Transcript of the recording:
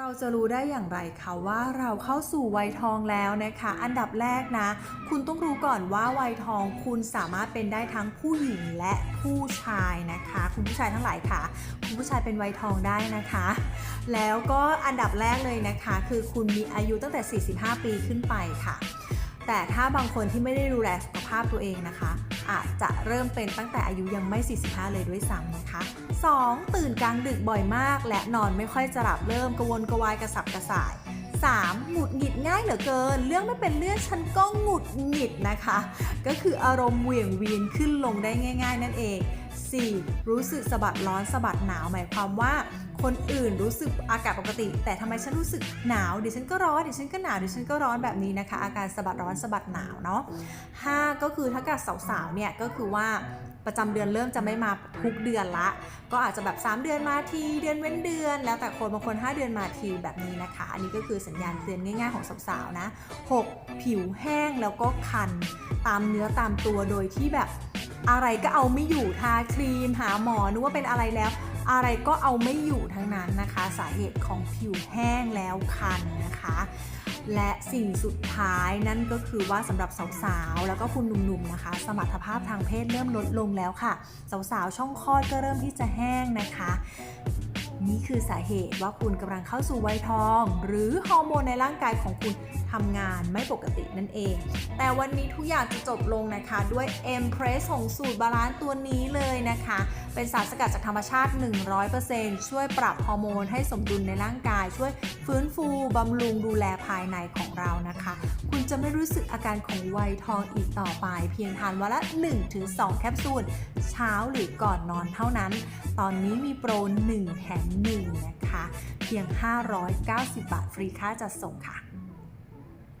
เราจะรู้ได้อย่างไรคะว่าเราเข้าสู่วัยทองแล้วนะคะ อันดับแรกนะ คุณต้องรู้ก่อนว่าวัยทองคุณสามารถเป็นได้ทั้งผู้หญิงและผู้ชายนะคะ คุณผู้ชายทั้งหลายค่ะ คุณผู้ชายเป็นวัยทองได้นะคะ แล้วก็อันดับแรกเลยนะคะ คือคุณมีอายุตั้งแต่ 45 ปีขึ้นไปค่ะ แต่ถ้าบางคนที่ไม่ได้ดูแลสุขภาพตัวเองนะคะ อาจจะเริ่มเป็นตั้งแต่อายุยังไม่ 45 เลยด้วยซ้ำนะคะ 2. ตื่นกลางดึกบ่อยมาก และนอนไม่ค่อยจะหลับเริ่มกระวนกระวายกระสับกระส่าย 3. หงุดหงิดง่ายเหลือเกิน เรื่องไม่เป็นเรื่องฉันก็หงุดหงิดนะคะ ก็คืออารมณ์เหวี่ยงวีนขึ้นลงได้ง่าย ๆ นั่นเอง 4. รู้สึกสะบัดร้อนสะบัดหนาว หมายความว่า คนอื่นรู้สึกอากาศปกติ แต่ทำไมฉันรู้สึกหนาวเดี๋ยวฉันก็ร้อนเดี๋ยวฉันก็หนาวเดี๋ยวฉันก็ร้อนแบบนี้นะคะ อาการสะบัดร้อนสะบัดหนาวเนาะ 5 ก็คือถ้าเกิดสาวๆเนี่ยก็คือว่าประจำเดือนเริ่มจะไม่มาทุกเดือนละ ก็อาจจะแบบ 3 เดือนมาทีเดือนเว้นเดือน แล้วแต่คนบางคน 5 เดือนมาทีแบบนี้นะคะ อันนี้ก็คือสัญญาณเตือนง่ายๆของสาวๆนะ 6. ผิวแห้งแล้วก็คัน ตามเนื้อตามตัวโดยที่แบบ อะไรก็เอาไม่อยู่ทาครีม หาหมอนึกว่าเป็นอะไรแล้ว อะไรก็เอาไม่อยู่ทั้งนั้นนะคะ สาเหตุของผิวแห้งแล้วคันนะคะและสิ่งสุดท้ายนั่นก็คือว่าสำหรับสาวๆ แล้วก็คุณหนุ่มๆ นะคะ สมรรถภาพทางเพศเริ่มลดลงแล้วค่ะ สาวๆ ช่องคลอดก็เริ่มที่จะแห้งนะคะ นี่คือสาเหตุว่าคุณกำลังเข้าสู่วัยทอง หรือฮอร์โมนในร่างกายของคุณทำงานไม่ปกตินั่นเอง แต่วันนี้ทุกอย่างจะจบลงนะคะ ด้วย M p r e s s ของสูตรบาลานซ์ตัวนี้เลยนะคะ เป็นสารสกัดจากธรรมชาติ 100%ช่วยปรับฮอร์โมนให้สมดุลในร่างกาย ช่วยฟื้นฟูบำรุงดูแลภายในของเรานะคะ คุณจะไม่รู้สึกอาการของวัยทองอีกต่อไป เพียงทานวันละ 1-2 แคปซูล เช้าหรือก่อนนอนเท่านั้น ตอนนี้มีโปร 1 แถม 1 นะคะ เพียง 590 บาทฟรีค่าจัดส่งค่ะ